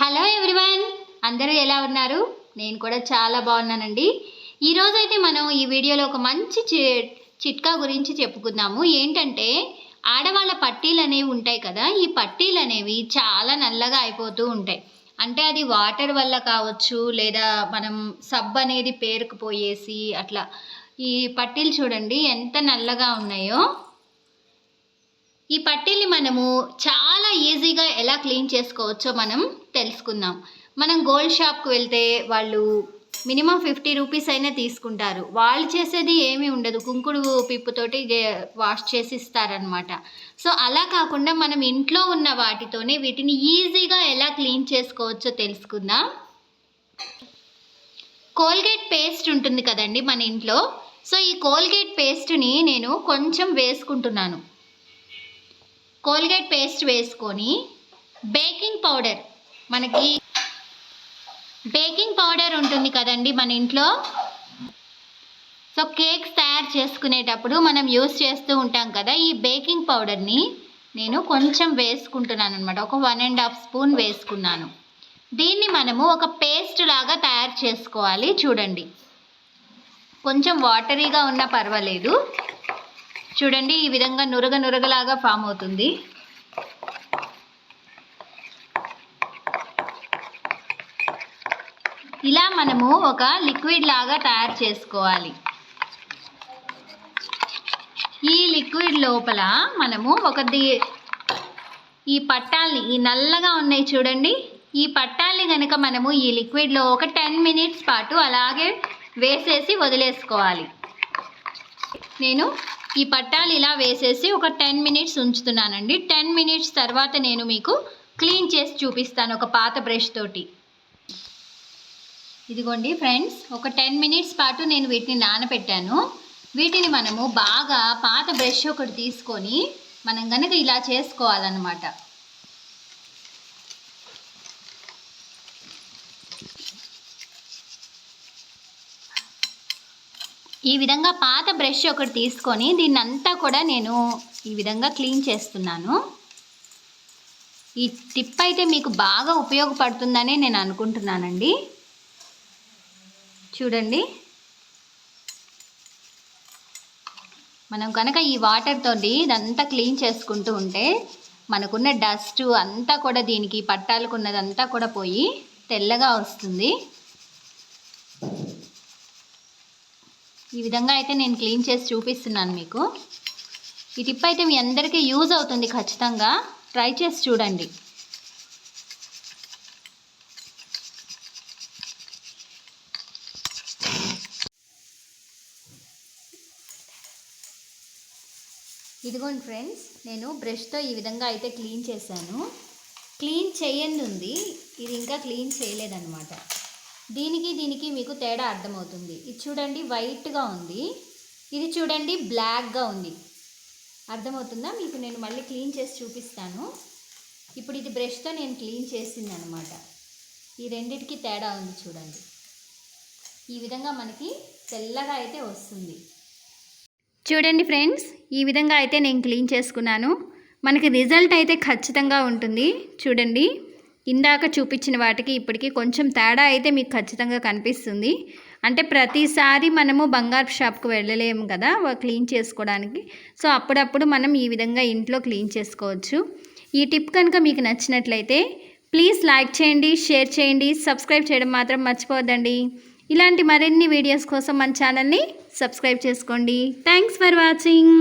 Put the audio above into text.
Hello everyone అందరూ ఎలా ఉన్నారు? నేను కూడా చాలా బాగున్నానండి. ఈరోజైతే మనం ఈ వీడియోలో ఒక మంచి చి- చిట్కా గురించి చెప్పుకుందాము. ఏంటంటే ఆడవాళ్ళ పట్టీలు అనేవి ఉంటాయి కదా ఈ పట్టీలు అనేవి చాలా నల్లగా అయిపోతూ ఉంటాయి. అంటే అది వాటర్ వల్ల కావచ్చు లేదా మనం సబ్ అనేది పేరుకుపోయేసి అట్లా. ఈ పట్టీలు చూడండి ఎంత నల్లగా ఉన్నాయో. ఈ పట్టీల్ని మనము చాలా ఈజీగా ఎలా క్లీన్ చేసుకోవచ్చో మనం తెలుసుకుందాం. మనం గోల్డ్ షాప్కి వెళ్తే వాళ్ళు మినిమం ఫిఫ్టీ రూపీస్ అయినా తీసుకుంటారు. వాళ్ళు చేసేది ఏమీ ఉండదు. కుంకుడు పిప్పుతోటి వాష్ చేసి ఇస్తారనమాట సో అలా కాకుండా మనం ఇంట్లో ఉన్న వాటితోనే వీటిని ఈజీగా ఎలా క్లీన్ చేసుకోవచ్చో తెలుసుకుందాం. కోల్గేట్ పేస్ట్ ఉంటుంది కదండి మన ఇంట్లో. సో ఈ కోల్గేట్ పేస్ట్ని నేను కొంచెం వేసుకుంటున్నాను. కోల్గేట్ పేస్ట్ వేసుకొని బేకింగ్ పౌడర్. మనకి బేకింగ్ పౌడర్ ఉంటుంది కదండి మన ఇంట్లో. సో కేక్స్ తయారు చేసుకునేటప్పుడు మనం యూస్ చేస్తూ ఉంటాం కదా ఈ బేకింగ్ పౌడర్ని నేను కొంచెం వేసుకుంటున్నాను అనమాట ఒక వన్ అండ్ హాఫ్ స్పూన్ వేసుకున్నాను. దీన్ని మనము ఒక పేస్ట్ లాగా తయారు చేసుకోవాలి. చూడండి. కొంచెం వాటరీగా ఉన్నా పర్వాలేదు. చూడండి ఈ విధంగా నురగ నురగలాగా ఫామ్ అవుతుంది. ఇలా మనము ఒక లిక్విడ్ లాగా తయారు చేసుకోవాలి. ఈ లిక్విడ్ లోపల మనము ఒక ఈ పట్టాల్ని ఈ నల్లగా ఉన్నాయి చూడండి. ఈ పట్టాల్ని కనుక మనము ఈ లిక్విడ్లో ఒక టెన్ మినిట్స్ పాటు అలాగే వేసేసి వదిలేసుకోవాలి. నేను ఈ పట్టాలు ఇలా వేసేసి ఒక టెన్ మినిట్స్ ఉంచుతున్నానండి. టెన్ మినిట్స్ తర్వాత నేను మీకు క్లీన్ చేసి చూపిస్తాను ఒక పాత బ్రష్ తోటి. ఇదిగోండి ఫ్రెండ్స్ ఒక టెన్ మినిట్స్ పాటు నేను వీటిని నానబెట్టాను. వీటిని మనము బాగా పాత బ్రష్ ఒకటి తీసుకొని మనం కనుక ఇలా చేసుకోవాలన్నమాట. ఈ విధంగా పాత బ్రష్ ఒకటి తీసుకొని దీన్ని అంతా కూడా నేను ఈ విధంగా క్లీన్ చేస్తున్నాను. ఈ టిప్ అయితే మీకు బాగా ఉపయోగపడుతుందని నేను అనుకుంటున్నానండి. చూడండి. మనం కనుక ఈ వాటర్తో ఇదంతా క్లీన్ చేసుకుంటూ ఉంటే మనకున్న డస్ట్ అంతా కూడా దీనికి పట్టాలకున్నదంతా కూడా పోయి తెల్లగా వస్తుంది. ఈ విధంగా అయితే నేను క్లీన్ చేసి చూపిస్తున్నాను మీకు. ఈ టిప్ అయితే మీ అందరికీ యూజ్ అవుతుంది ఖచ్చితంగా. ట్రై చేసి చూడండి. ఇదిగోండి ఫ్రెండ్స్ నేను బ్రష్తో ఈ విధంగా అయితే క్లీన్ చేశాను. క్లీన్ చేయండి ఉంది ఇది ఇంకా క్లీన్ చేయలేదన్నమాట. దీనికి దీనికి మీకు తేడా అర్థమవుతుంది. ఇది చూడండి వైట్గా ఉంది. ఇది చూడండి బ్లాక్గా ఉంది. అర్థమవుతుందా? మీకు నేను మళ్ళీ క్లీన్ చేసి చూపిస్తాను. ఇప్పుడు ఇది బ్రష్తో నేను క్లీన్ చేసింది అనమాట ఈ రెండిటికి తేడా ఉంది చూడండి. ఈ విధంగా మనకి తెల్లగా అయితే వస్తుంది. చూడండి ఫ్రెండ్స్ ఈ విధంగా అయితే నేను క్లీన్ చేసుకున్నాను. మనకి రిజల్ట్ అయితే ఖచ్చితంగా ఉంటుంది. చూడండి. ఇందాక చూపించిన వాటికి ఇప్పటికి కొంచెం తేడా అయితే మీకు ఖచ్చితంగా కనిపిస్తుంది. అంటే ప్రతిసారి మనము బంగారు షాప్కి వెళ్ళలేము కదా క్లీన్ చేసుకోవడానికి. సో అప్పుడప్పుడు మనం ఈ విధంగా ఇంట్లో క్లీన్ చేసుకోవచ్చు. ఈ టిప్ కనుక మీకు నచ్చినట్లయితే ప్లీజ్ లైక్ చేయండి షేర్ చేయండి సబ్స్క్రైబ్ చేయడం మాత్రం మర్చిపోవద్దండి. ఇలాంటి మరిన్ని వీడియోస్ కోసం మన ఛానల్ని సబ్స్క్రైబ్ చేసుకోండి. Thanks for watching.